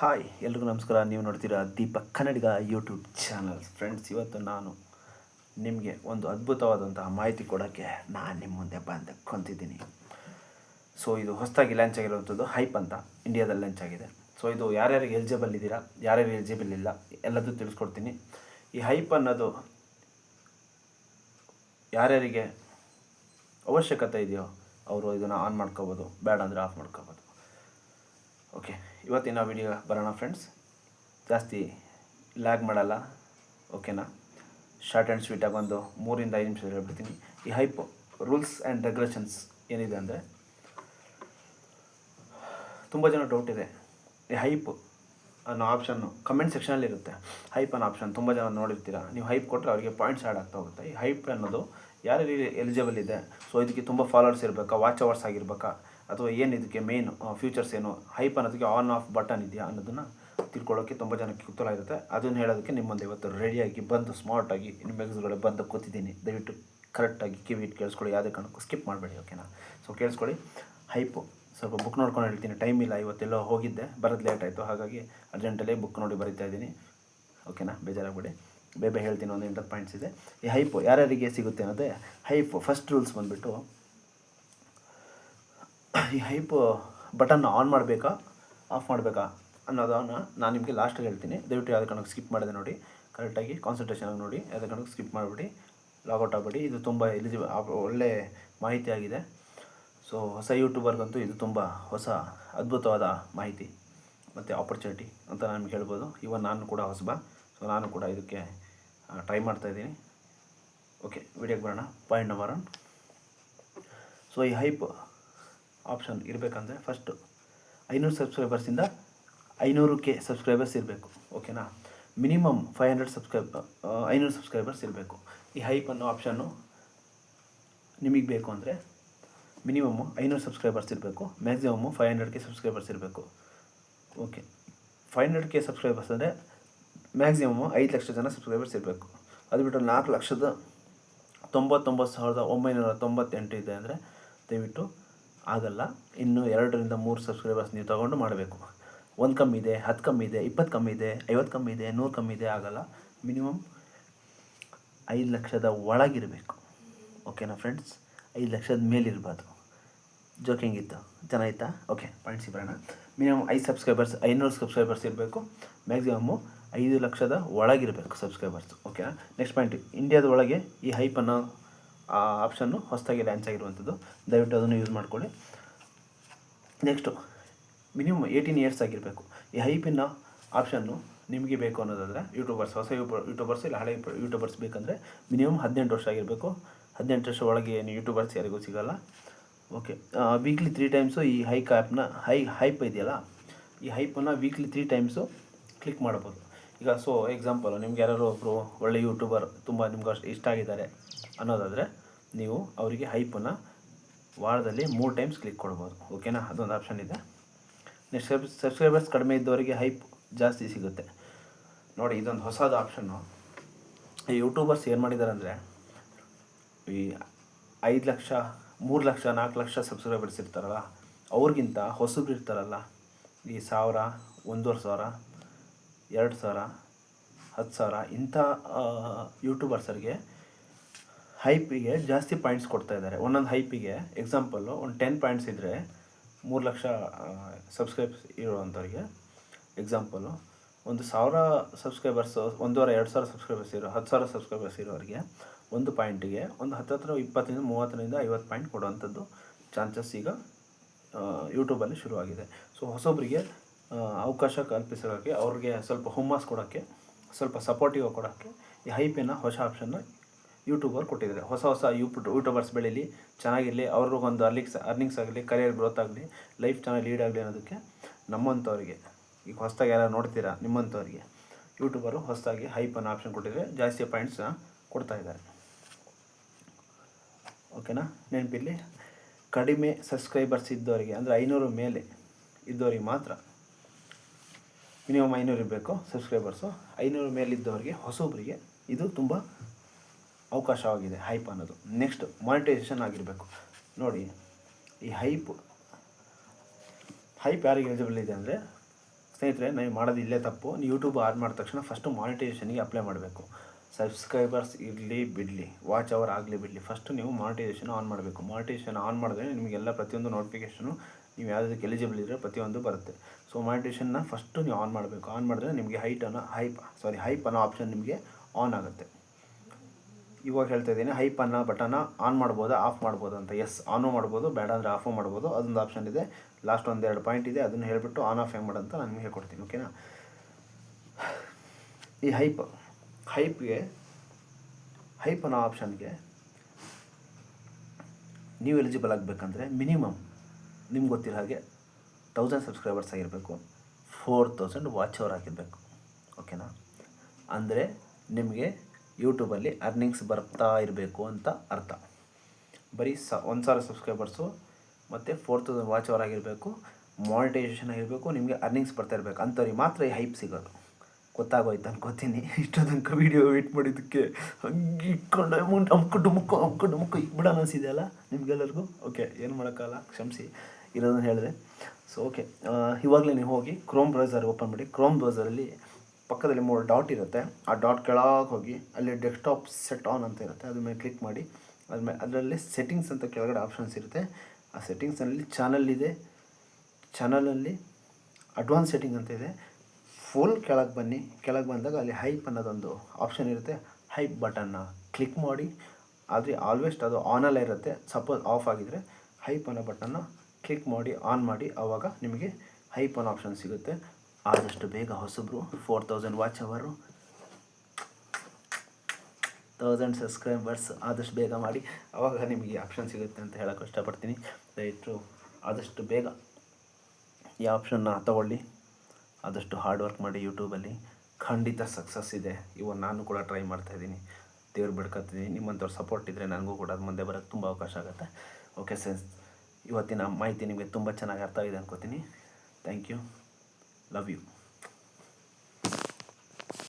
Hi, ಎಲ್ರಿಗೂ ನಮಸ್ಕಾರ. ನೀವು ನೋಡ್ತೀರಾ Deepak Kannadiga YouTube channel friends ಇವತ್ತು ನಾನು ನಿಮಗೆ ಒಂದು ಅದ್ಭುತವಾದಂತಹ ಮಾಹಿತಿ ಕೊಡೋಕ್ಕೆ ನಾನು ನಿಮ್ಮ ಮುಂದೆ ಬಂದು ಕೊಂತಿದ್ದೀನಿ. ಸೊ ಇದು ಹೊಸದಾಗಿ ಲಾಂಚ್ ಆಗಿರುವಂಥದ್ದು ಹೈಪ್ ಅಂತ ಇಂಡಿಯಾದಲ್ಲಿ ಲಾಂಚ್ ಆಗಿದೆ. ಸೊ ಇದು ಯಾರ್ಯಾರಿಗೆ ಎಲಿಜಿಬಲ್ ಇದ್ದೀರಾ ಯಾರ್ಯಾರು ಎಲಿಜಿಬಲ್ ಇಲ್ಲ ಎಲ್ಲದೂ ತಿಳಿಸ್ಕೊಡ್ತೀನಿ. ಈ ಹೈಪ್ ಅನ್ನೋದು ಯಾರ್ಯಾರಿಗೆ ಅವಶ್ಯಕತೆ ಇದೆಯೋ, ಅವರು ಇದನ್ನು ಆನ್ ಮಾಡ್ಕೋಬೋದು, ಬೇಡ ಅಂದರೆ ಆಫ್ ಮಾಡ್ಕೋಬೋದು. ಓಕೆ ಇವತ್ತಿನ ವಿಡಿಯೋ ಬರೋಣ ಫ್ರೆಂಡ್ಸ್ ಜಾಸ್ತಿ ಲ್ಯಾಗ್ ಮಾಡಲ್ಲ ಓಕೆನಾ ಶಾರ್ಟ್ ಆ್ಯಂಡ್ ಸ್ವೀಟಾಗಿ ಒಂದು ಮೂರಿಂದ ಐದು ನಿಮಿಷ ಹೇಳ್ಬಿಡ್ತೀನಿ. ಈ ಹೈಪ್ ರೂಲ್ಸ್ ಆ್ಯಂಡ್ ರೆಗ್ಯುಲೇಷನ್ಸ್ ಏನಿದೆ ಅಂದರೆ, ತುಂಬ ಜನ ಡೌಟ್ ಇದೆ. ಈ ಹೈಪ್ ಅನ್ನೋ ಆಪ್ಷನ್ನು ಕಮೆಂಟ್ ಸೆಕ್ಷನಲ್ಲಿ ಇರುತ್ತೆ. ಹೈಪ್ ಅನ್ನೋ ಆಪ್ಷನ್ ತುಂಬ ಜನ ನೋಡಿರ್ತೀರ? ನೀವು ಹೈಪ್ ಕೊಟ್ಟರೆ ಅವರಿಗೆ ಪಾಯಿಂಟ್ಸ್ ಆ್ಯಡ್ ಆಗ್ತಾ ಹೋಗುತ್ತೆ. ಈ ಹೈಪ್ ಅನ್ನೋದು ಯಾರಿಗೆ ಎಲಿಜಿಬಲ್ ಇದೆ? ಸೊ ಇದಕ್ಕೆ ತುಂಬ ಫಾಲೋವರ್ಸ್ ಇರಬೇಕಾ? ವಾಚ್ ಅವರ್ಸ್ ಆಗಿರ್ಬೇಕಾ? ಅಥವಾ ಏನು ಇದಕ್ಕೆ ಮೇನ್ ಫ್ಯೂಚರ್ಸ್ ಏನು ಹೈಪ್ ಅನ್ನೋದಕ್ಕೆ ಆನ್ ಆಫ್ ಬಟನ್ ಇದೆಯಾ ಅನ್ನೋದನ್ನು ತಿಳ್ಕೊಳ್ಳೋಕ್ಕೆ ತುಂಬ ಜನಕ್ಕೆ ಕುತೂಹಲ ಇರುತ್ತೆ ಅದನ್ನು ಹೇಳೋದಕ್ಕೆ ನಿಮ್ಮೊಂದು ಮುಂದೆ ಇವತ್ತು ರೆಡಿಯಾಗಿ ಬಂದು ಸ್ಮಾರ್ಟಾಗಿ ನಿಮ್ಮ ಎಗ್ಸ್ಗಳು ಬಂದು ಕೂತಿದ್ದೀನಿ. ದಯವಿಟ್ಟು ಕರೆಕ್ಟಾಗಿ ಕಿವಿ ಇಟ್ಟು ಕೇಳಿಸ್ಕೊಳ್ಳಿ. ಯಾವುದೇ ಕಾರಣಕ್ಕೂ ಸ್ಕಿಪ್ ಮಾಡಬೇಡಿ ಓಕೆನಾ ಸೊ ಕೇಳಿಸ್ಕೊಳ್ಳಿ. ಹೈಪು ಸ್ವಲ್ಪ ಬುಕ್ ನೋಡ್ಕೊಂಡು ಹೇಳ್ತೀನಿ. ಟೈಮ್ ಇಲ್ಲ, ಇವತ್ತೆಲ್ಲೋ ಹೋಗಿದ್ದೆ. ಬರೋದು ಲೇಟ್ ಆಯಿತು. ಹಾಗಾಗಿ ಅರ್ಜೆಂಟಲ್ಲೇ ಬುಕ್ ನೋಡಿ ಬರಿತಾ ಇದ್ದೀನಿ. ಓಕೆನಾ ಬೇಜಾರಾಗಬೇಡಿ. ಬೇಬೆ ಹೇಳ್ತೀನಿ, ಒಂದು ಇಂಟರ್ ಪಾಯಿಂಟ್ಸ್ ಇದೆ. ಈ ಹೈಪು ಯಾರ್ಯಾರಿಗೆ ಸಿಗುತ್ತೆ ಅನ್ನೋದೇ? ಹೈಪ್ ಫಸ್ಟ್ ರೂಲ್ಸ್ ಬಂದುಬಿಟ್ಟು ಈ ಹೈಪ್ ಬಟನ್ನ ಆನ್ ಮಾಡಬೇಕಾ, ಆಫ್ ಮಾಡಬೇಕಾ ಅನ್ನೋದನ್ನು ನಾನು ನಿಮಗೆ ಲಾಸ್ಟಲ್ಲಿ ಹೇಳ್ತೀನಿ. ದಯವಿಟ್ಟು ಯಾವುದೇ ಕಾರಣಕ್ಕೆ ಸ್ಕಿಪ್ ಮಾಡಿದೆ ನೋಡಿ. ಕರೆಕ್ಟಾಗಿ ಕಾನ್ಸಂಟ್ರೇಷನ್ ನೋಡಿ. ಯಾವುದೇ ಕಾರಣಕ್ಕೆ ಸ್ಕಿಪ್ ಮಾಡಿಬಿಡಿ. ಲಾಗೌಟ್ ಆಗಬೇಡಿ. ಇದು ತುಂಬ ಎಲಿಜಿಬಲ್ ಒಳ್ಳೆ ಮಾಹಿತಿ ಆಗಿದೆ. ಸೊ ಹೊಸ ಯೂಟ್ಯೂಬರ್ಗಂತೂ ಇದು ತುಂಬ ಹೊಸ ಅದ್ಭುತವಾದ ಮಾಹಿತಿ ಮತ್ತು ಆಪರ್ಚುನಿಟಿ ಅಂತ ನಾನು ಹೇಳ್ಬೋದು. ಇವನ್ ನಾನು ಕೂಡ ಹೊಸಬ ಸೊ ನಾನು ಕೂಡ ಇದಕ್ಕೆ ಟ್ರೈ ಮಾಡ್ತಾಯಿದ್ದೀನಿ ಓಕೆ ವಿಡಿಯೋಗೆ ಬರೋಣ. ಪಾಯಿಂಟ್ ನಂಬರ್ ಒನ್ ಸೊ ಈ ಹೈಪ್ ಆಪ್ಷನ್ ಇರಬೇಕಂದ್ರೆ ಫಸ್ಟು ಐನೂರು ಸಬ್ಸ್ಕ್ರೈಬರ್ಸಿಂದ ಐನೂರು ಕೆ ಸಬ್ಸ್ಕ್ರೈಬರ್ಸ್ ಇರಬೇಕು ಓಕೆನಾ ಮಿನಿಮಮ್ ಫೈವ್ ಹಂಡ್ರೆಡ್ ಸಬ್ಸ್ಕ್ರೈಬ್ ಐನೂರು ಸಬ್ಸ್ಕ್ರೈಬರ್ಸ್ ಇರಬೇಕು. ಈ ಹೈಪ್ ಅನ್ನೋ ಆಪ್ಷನ್ನು ನಿಮಗೆ ಬೇಕು ಅಂದರೆ ಮಿನಿಮಮ್ಮು ಐನೂರು ಸಬ್ಸ್ಕ್ರೈಬರ್ಸ್ ಇರಬೇಕು maximum five hundred K subscribers ಇರಬೇಕು. Okay five hundred K subscribers ಅಂದರೆ ಮ್ಯಾಕ್ಸಿಮಮ್ಮು ಐದು ಲಕ್ಷ ಜನ ಸಬ್ಸ್ಕ್ರೈಬರ್ಸ್ ಇರಬೇಕು. ಅದು ಬಿಟ್ಟು ನಾಲ್ಕು ಲಕ್ಷದ ತೊಂಬತ್ತೊಂಬತ್ತು ಸಾವಿರದ ಒಂಬೈನೂರ ತೊಂಬತ್ತೆಂಟು ಇದೆ ಅಂದರೆ ದಯವಿಟ್ಟು ಆಗಲ್ಲ. ಇನ್ನು ಎರಡರಿಂದ ಮೂರು ಸಬ್ಸ್ಕ್ರೈಬರ್ಸ್ ನೀವು ತೊಗೊಂಡು ಮಾಡಬೇಕು. ಒಂದು ಕಮ್ಮಿ ಇದೆ, ಹತ್ತು ಕಮ್ಮಿ ಇದೆ, ಇಪ್ಪತ್ತು ಕಮ್ಮಿ ಇದೆ, ಐವತ್ತು ಕಮ್ಮಿ ಇದೆ, ನೂರು ಕಮ್ಮಿ ಇದೆ ಆಗಲ್ಲ. ಮಿನಿಮಮ್ ಐದು ಲಕ್ಷದ ಒಳಗಿರಬೇಕು. ಓಕೆನಾ ಫ್ರೆಂಡ್ಸ್ ಐದು ಲಕ್ಷದ ಮೇಲಿರ್ಬಾರ್ದು. ಜೋಕಿಂಗ್ ಇತ್ತು ಚೆನ್ನಾಗಿತ್ತಾ ಓಕೆ ಪಾಯಿಂಟ್ಸ್ ಬರೋಣ. ಮಿನಿಮಮ್ ಐದು ಸಬ್ಸ್ಕ್ರೈಬರ್ಸ್ ಐನೂರು ಸಬ್ಸ್ಕ್ರೈಬರ್ಸ್ ಇರಬೇಕು. ಮ್ಯಾಕ್ಸಿಮಮ್ಮು ಐದು ಲಕ್ಷದ ಒಳಗಿರಬೇಕು ಸಬ್ಸ್ಕ್ರೈಬರ್ಸ್ ಓಕೆನಾ ನೆಕ್ಸ್ಟ್ ಪಾಯಿಂಟ್ ಇಂಡಿಯಾದ ಒಳಗೆ ಈ ಹೈಪನ್ನು ಆಪ್ಷನ್ನು ಹೊಸದಾಗಿ ಲಾಂಚ್ ಆಗಿರುವಂಥದ್ದು. ದಯವಿಟ್ಟು ಅದನ್ನು ಯೂಸ್ ಮಾಡ್ಕೊಳ್ಳಿ. ನೆಕ್ಸ್ಟು ಮಿನಿಮಮ್ ಏಯ್ಟೀನ್ ಇಯರ್ಸ್ ಆಗಿರಬೇಕು. ಈ ಹೈಪಿನ ಆಪ್ಷನ್ನು ನಿಮಗೆ ಬೇಕು ಅನ್ನೋದಾದರೆ ಯೂಟ್ಯೂಬರ್ಸ್ ಹೊಸ ಯೂಟ್ಯೂಬರ್ಸ್ ಇಲ್ಲ ಹಳೆ ಯೂಟ್ಯೂಬರ್ಸ್ ಬೇಕಂದರೆ ಮಿನಿಮಮ್ ಹದಿನೆಂಟು ವರ್ಷ ಆಗಿರಬೇಕು. ಹದಿನೆಂಟು ವರ್ಷ ಒಳಗೆ ಏನು ಯೂಟ್ಯೂಬರ್ಸ್ ಯಾರಿಗೂ ಸಿಗೋಲ್ಲ. ಓಕೆ ವೀಕ್ಲಿ ತ್ರೀ ಟೈಮ್ಸು ಈ ಹೈಕ್ ಆ್ಯಪ್ನ ಹೈ ಹೈಪ್ ಇದೆಯಲ್ಲ, ಈ ಹೈಪನ್ನು ವೀಕ್ಲಿ ತ್ರೀ ಟೈಮ್ಸು ಕ್ಲಿಕ್ ಮಾಡ್ಬೋದು. ಈಗ ಸೊ ಎಕ್ಸಾಂಪಲು ನಿಮ್ಗೆ ಯಾರು ಒಬ್ಬರು ಒಳ್ಳೆ ಯೂಟ್ಯೂಬರ್ ತುಂಬ ನಿಮ್ಗೆ ಅಷ್ಟು ಇಷ್ಟ ಆಗಿದ್ದಾರೆ ಅನ್ನೋದಾದರೆ ನೀವು ಅವರಿಗೆ ಹೈಪನ್ನು ವಾರದಲ್ಲಿ ಮೂರು ಟೈಮ್ಸ್ ಕ್ಲಿಕ್ ಕೊಡ್ಬೋದು. ಓಕೆನಾ ಅದೊಂದು ಆಪ್ಷನ್ ಇದೆ. ನೆಕ್ಸ್ಟ್ ಸಬ್ಸ್ಕ್ರೈಬರ್ಸ್ ಕಡಿಮೆ ಇದ್ದವರಿಗೆ ಹೈಪ್ ಜಾಸ್ತಿ ಸಿಗುತ್ತೆ. ನೋಡಿ, ಇದೊಂದು ಹೊಸದು ಆಪ್ಷನ್ನು ಈ ಯೂಟ್ಯೂಬರ್ಸ್ ಏನು ಮಾಡಿದ್ದಾರೆ ಅಂದರೆ, ಈ ಐದು ಲಕ್ಷ, ಮೂರು ಲಕ್ಷ, ನಾಲ್ಕು ಲಕ್ಷ ಸಬ್ಸ್ಕ್ರೈಬರ್ಸ್ ಇರ್ತಾರಲ್ಲ, ಅವ್ರಿಗಿಂತ ಹೊಸಬ್ರು ಇರ್ತಾರಲ್ಲ, ಈ ಸಾವಿರ, ಒಂದೂವರೆ ಸಾವಿರ, ಎರಡು ಸಾವಿರ, ಹತ್ತು ಸಾವಿರ ಇಂಥ ಯೂಟ್ಯೂಬರ್ಸರಿಗೆ ಹೈಪಿಗೆ ಜಾಸ್ತಿ ಪಾಯಿಂಟ್ಸ್ ಕೊಡ್ತಾ ಇದ್ದಾರೆ. ಒಂದೊಂದು ಹೈಪಿಗೆ ಎಕ್ಸಾಂಪಲ್ಲು ಒಂದು ಟೆನ್ ಪಾಯಿಂಟ್ಸ್ ಇದ್ದರೆ ಮೂರು ಲಕ್ಷ ಸಬ್ಸ್ಕ್ರೈಬ್ಸ್ ಇರುವಂಥವ್ರಿಗೆ ಎಕ್ಸಾಂಪಲು ಒಂದು ಸಾವಿರ ಸಬ್ಸ್ಕ್ರೈಬರ್ಸ್ ಒಂದೂವರೆ, ಎರಡು ಸಾವಿರ ಸಬ್ಸ್ಕ್ರೈಬರ್ಸ್ ಇರೋ, ಹತ್ತು ಸಾವಿರ ಸಬ್ಸ್ಕ್ರೈಬರ್ಸ್ ಇರೋರಿಗೆ ಒಂದು ಪಾಯಿಂಟಿಗೆ ಒಂದು ಹತ್ತತ್ರ ಇಪ್ಪತ್ತರಿಂದ ಮೂವತ್ತರಿಂದ ಐವತ್ತು ಪಾಯಿಂಟ್ ಕೊಡುವಂಥದ್ದು ಚಾನ್ಸಸ್ ಈಗ ಯೂಟ್ಯೂಬಲ್ಲಿ ಶುರುವಾಗಿದೆ. ಸೊ ಹೊಸೊಬ್ಬರಿಗೆ ಅವಕಾಶ ಕಲ್ಪಿಸೋಕ್ಕೆ ಅವ್ರಿಗೆ ಸ್ವಲ್ಪ ಹುಮ್ಮಸ್ ಕೊಡೋಕ್ಕೆ ಸ್ವಲ್ಪ ಸಪೋರ್ಟಿವ್ ಕೊಡೋಕ್ಕೆ ಈ ಹೈಪಿನ ಹೊಸ ಆಪ್ಷನ್ನ ಯೂಟ್ಯೂಬರ್ ಕೊಟ್ಟಿದ್ದಾರೆ. ಹೊಸ ಹೊಸ ಯೂಪ್ ಯೂಟ್ಯೂಬರ್ಸ್ ಬೆಳೀಲಿ ಚೆನ್ನಾಗಿರಲಿ, ಅವ್ರಿಗೊಂದು ಅರ್ಲಿಕ್ಸ್ ಅರ್ನಿಂಗ್ಸ್ ಆಗಲಿ ಕರಿಯರ್ ಗ್ರೋತ್ ಆಗಲಿ ಲೈಫ್ ಚೆನ್ನಾಗಿ ಲೀಡ್ ಆಗಲಿ ಅನ್ನೋದಕ್ಕೆ ನಮ್ಮಂಥವ್ರಿಗೆ, ಈಗ ಹೊಸದಾಗಿ ಯಾರು ನೋಡ್ತೀರಾ, ನಿಮ್ಮಂಥವ್ರಿಗೆ ಯೂಟ್ಯೂಬರು ಹೊಸದಾಗಿ ಹೈಪ್ ಅನ್ನೋ ಆಪ್ಷನ್ ಕೊಟ್ಟಿದ್ದಾರೆ ಜಾಸ್ತಿ ಪಾಯಿಂಟ್ಸ್ನ ಕೊಡ್ತಾ ಇದ್ದಾರೆ. ಓಕೆನಾ ನೆನಪಿಲ್ಲಿ ಕಡಿಮೆ ಸಬ್ಸ್ಕ್ರೈಬರ್ಸ್ ಇದ್ದವರಿಗೆ ಅಂದರೆ ಐನೂರು ಮೇಲೆ ಇದ್ದವರಿಗೆ ಮಾತ್ರ ಮಿನಿಮಮ್ ಐನೂರು ಇರಬೇಕು ಸಬ್ಸ್ಕ್ರೈಬರ್ಸು ಐನೂರು ಮೇಲಿದ್ದವರಿಗೆ ಹೊಸೊಬ್ಬರಿಗೆ ಇದು ತುಂಬ ಅವಕಾಶವಾಗಿದೆ ಹೈಪ್ ಅನ್ನೋದು. ನೆಕ್ಸ್ಟ್ ಮಾನಿಟೈಸೇಷನ್ ಆಗಿರಬೇಕು. ನೋಡಿ, ಈ ಹೈಪ್ ಹೈಪ್ ಯಾರಿಗೆ ಎಲಿಜಿಬಲ್ ಇದೆ ಅಂದರೆ, ಸ್ನೇಹಿತರೆ, ನೀವು ಮಾಡೋದು ಇಲ್ಲೇ ತಪ್ಪು. ನೀವು ಯೂಟ್ಯೂಬ್ ಆನ್ ಮಾಡಿದ ತಕ್ಷಣ ಫಸ್ಟು ಮಾನಿಟೈಸೇಷನ್ಗೆ ಅಪ್ಲೈ ಮಾಡಬೇಕು. ಸಬ್ಸ್ಕ್ರೈಬರ್ಸ್ ಇರಲಿ, ಬಿಡಲಿ. ವಾಚ್ ಅವರ್ ಆಗಲಿ, ಬಿಡಲಿ. ಫಸ್ಟು ನೀವು ಮಾನಿಟೈಸೇಷನ್ ಆನ್ ಮಾಡಬೇಕು. ಮಾನಿಟೈಸೇಷನ್ ಆನ್ ಮಾಡಿದ್ರೆ ನಿಮಗೆಲ್ಲ ಪ್ರತಿಯೊಂದು ನೋಟಿಫಿಕೇಷನು ನೀವು ಯಾವುದಕ್ಕೆ ಎಲಿಜಿಬಲ್ ಇದ್ದರೆ ಪ್ರತಿಯೊಂದು ಬರುತ್ತೆ. ಸೊ ಮಾನಿಟೇಷನ್ನ ಫಸ್ಟು ನೀವು ಆನ್ ಮಾಡಬೇಕು. ಆನ್ ಮಾಡಿದ್ರೆ ನಿಮಗೆ ಹೈಟ್ ಅನ್ನೋ ಹೈಪ್ ಸಾರಿ ಹೈಪ್ ಅನ್ನೋ ಆಪ್ಷನ್ ನಿಮಗೆ ಆನ್ ಆಗುತ್ತೆ. ಇವಾಗ ಹೇಳ್ತಾ ಇದ್ದೀನಿ ಹೈಪ್ ಅನ್ನೋ ಬಟನ್ನ ಆನ್ ಮಾಡ್ಬೋದು ಆಫ್ ಮಾಡ್ಬೋದು ಅಂತ. ಎಸ್ ಆನು ಮಾಡ್ಬೋದು, ಬೇಡ ಅಂದರೆ ಆಫು ಮಾಡ್ಬೋದು, ಅದೊಂದು ಆಪ್ಷನ್ ಇದೆ. ಲಾಸ್ಟ್ ಒಂದೆರಡು ಪಾಯಿಂಟ್ ಇದೆ, ಅದನ್ನು ಹೇಳಿಬಿಟ್ಟು ಆನ್ ಆಫ್ ಹೆಂಗೆ ಅಂತ ನಾನು ನಿಮಗೆ ಹೇಳ್ಕೊಡ್ತೀನಿ ಓಕೆನಾ ಈ ಹೈಪ್ ಹೈಪ್ಗೆ ಹೈಪ್ ಅನ್ನೋ ಆಪ್ಷನ್ಗೆ ನೀವು ಎಲಿಜಿಬಲ್ ಆಗಬೇಕಂದ್ರೆ ಮಿನಿಮಮ್ ನಿಮ್ಗೆ ಗೊತ್ತಿರೋ ಹಾಗೆ ತೌಸಂಡ್ ಸಬ್ಸ್ಕ್ರೈಬರ್ಸ್ ಆಗಿರಬೇಕು ಫೋರ್ ತೌಸಂಡ್ ವಾಚ್ ಅವರ್ ಆಗಿರಬೇಕು ಓಕೆನಾ ಅಂದರೆ ನಿಮಗೆ ಯೂಟ್ಯೂಬಲ್ಲಿ ಅರ್ನಿಂಗ್ಸ್ ಬರ್ತಾ ಇರಬೇಕು ಅಂತ ಅರ್ಥ. ಬರೀ ಸ, ಒಂದು ಸಾವಿರ ಸಬ್ಸ್ಕ್ರೈಬರ್ಸು, ಮತ್ತು ಫೋರ್ ತೌಸಂಡ್ ವಾಚ್ ಅವರ್ ಆಗಿರಬೇಕು ಮಾನಿಟೈಸೇಷನ್ ಆಗಿರಬೇಕು, ನಿಮಗೆ ಅರ್ನಿಂಗ್ಸ್ ಬರ್ತಾ ಇರಬೇಕು. ಅಂಥವ್ರಿಗೆ ಮಾತ್ರ ಈ ಹೈಪ್ ಸಿಗೋದು. ಗೊತ್ತಾಗೋಯ್ತು ಅನ್ಕೋತೀನಿ. ಇಷ್ಟೋ ತನಕ ವೀಡಿಯೋ ವೇಟ್ ಮಾಡಿದ್ದಕ್ಕೆ ಹಂಗೆ ಇಟ್ಕೊಂಡು, ಅಮೌಂಟ್ ಅಮ್ಕೊಂಡು ಮುಕ್ಕು ಅಮ್ಕೊಂಡು ಮುಕ್ಕು ಇಕ್ಬಿಡೋಣ ಅನಿಸಿದೆ ಅಲ್ಲ ನಿಮ್ಗೆಲ್ಲರಿಗೂ? ಓಕೆ ಏನು ಮಾಡೋಕ್ಕಲ್ಲ ಕ್ಷಮಿಸಿ. ಇರೋದನ್ನು ಹೇಳಿದೆ. ಸೊ ಓಕೆ ಇವಾಗಲೇ ನೀವು ಹೋಗಿ ಕ್ರೋಮ್ ಬ್ರೌಸರ್ ಓಪನ್ ಮಾಡಿ ಕ್ರೋಮ್ ಬ್ರೌಸರಲ್ಲಿ ಪಕ್ಕದಲ್ಲಿ ಮೂರು ಡಾಟ್ ಇರುತ್ತೆ. ಆ ಡಾಟ್ ಕೆಳಗೆ ಹೋಗಿ ಅಲ್ಲಿ ಡೆಸ್ಕ್ಟಾಪ್ ಸೆಟ್ ಆನ್ ಅಂತ ಇರುತ್ತೆ. ಅದ್ರ ಮೇಲೆ ಕ್ಲಿಕ್ ಮಾಡಿ. ಅದ್ರ ಮೇಲೆ ಅದರಲ್ಲಿ ಸೆಟ್ಟಿಂಗ್ಸ್ ಅಂತ ಕೆಳಗಡೆ ಆಪ್ಷನ್ಸ್ ಇರುತ್ತೆ. ಆ ಸೆಟ್ಟಿಂಗ್ಸಲ್ಲಿ ಚಾನಲ್ ಇದೆ. ಚಾನಲಲ್ಲಿ ಅಡ್ವಾನ್ಸ್ ಸೆಟ್ಟಿಂಗ್ ಅಂತ ಇದೆ. ಫುಲ್ ಕೆಳಗೆ ಬನ್ನಿ. ಕೆಳಗೆ ಬಂದಾಗ ಅಲ್ಲಿ ಹೈಪ್ ಅನ್ನೋದೊಂದು ಆಪ್ಷನ್ ಇರುತ್ತೆ. ಹೈಪ್ ಬಟನ್ನ ಕ್ಲಿಕ್ ಮಾಡಿ. ಆದರೆ ಆಲ್ವೇಸ್ಟ್ ಅದು ಆನಲ್ಲೇ ಇರುತ್ತೆ. ಸಪೋಸ್ ಆಫ್ ಆಗಿದರೆ ಹೈಪ್ ಅನ್ನೋ ಬಟನ್ನ ಕ್ಲಿಕ್ ಮಾಡಿ ಆನ್ ಮಾಡಿ. ಆವಾಗ ನಿಮಗೆ ಹೈಪ್ ಅನ್ನೋ ಆಪ್ಷನ್ ಸಿಗುತ್ತೆ. ಆದಷ್ಟು ಬೇಗ ಹೊಸಬ್ರು four thousand watch hours thousand subscribers ಆದಷ್ಟು ಬೇಗ ಮಾಡಿ. ಅವಾಗ ನಿಮಗೆ ಆಪ್ಷನ್ ಸಿಗುತ್ತೆ ಅಂತ ಹೇಳೋಕ್ಕೆ ಇಷ್ಟಪಡ್ತೀನಿ. ದಯವಿಟ್ಟು ಆದಷ್ಟು ಬೇಗ ಈ ಆಪ್ಷನ್ನ ತಗೊಳ್ಳಿ. ಆದಷ್ಟು ಹಾರ್ಡ್ ವರ್ಕ್ ಮಾಡಿ ಯೂಟ್ಯೂಬಲ್ಲಿ ಖಂಡಿತ ಸಕ್ಸಸ್ ಇದೆ. ಇವಾಗ ನಾನು ಕೂಡ ಟ್ರೈ ಮಾಡ್ತಾಯಿದ್ದೀನಿ ದೇವ್ರು ಬಿಡ್ಕೊತೀನಿ. ನಿಮ್ಮಂಥವ್ರು ಸಪೋರ್ಟ್ ಇದ್ದರೆ ನನಗೂ ಕೂಡ ಅದು ಮುಂದೆ ಬರೋಕ್ಕೆ ತುಂಬ ಅವಕಾಶ ಆಗುತ್ತೆ. ಓಕೆ ಸರ್ ಇವತ್ತಿನ ಮಾಹಿತಿ ನಿಮಗೆ ತುಂಬ ಚೆನ್ನಾಗಿ ಅರ್ಥ ಆಗಿದೆ ಅನ್ಕೋತೀನಿ. Thank you love you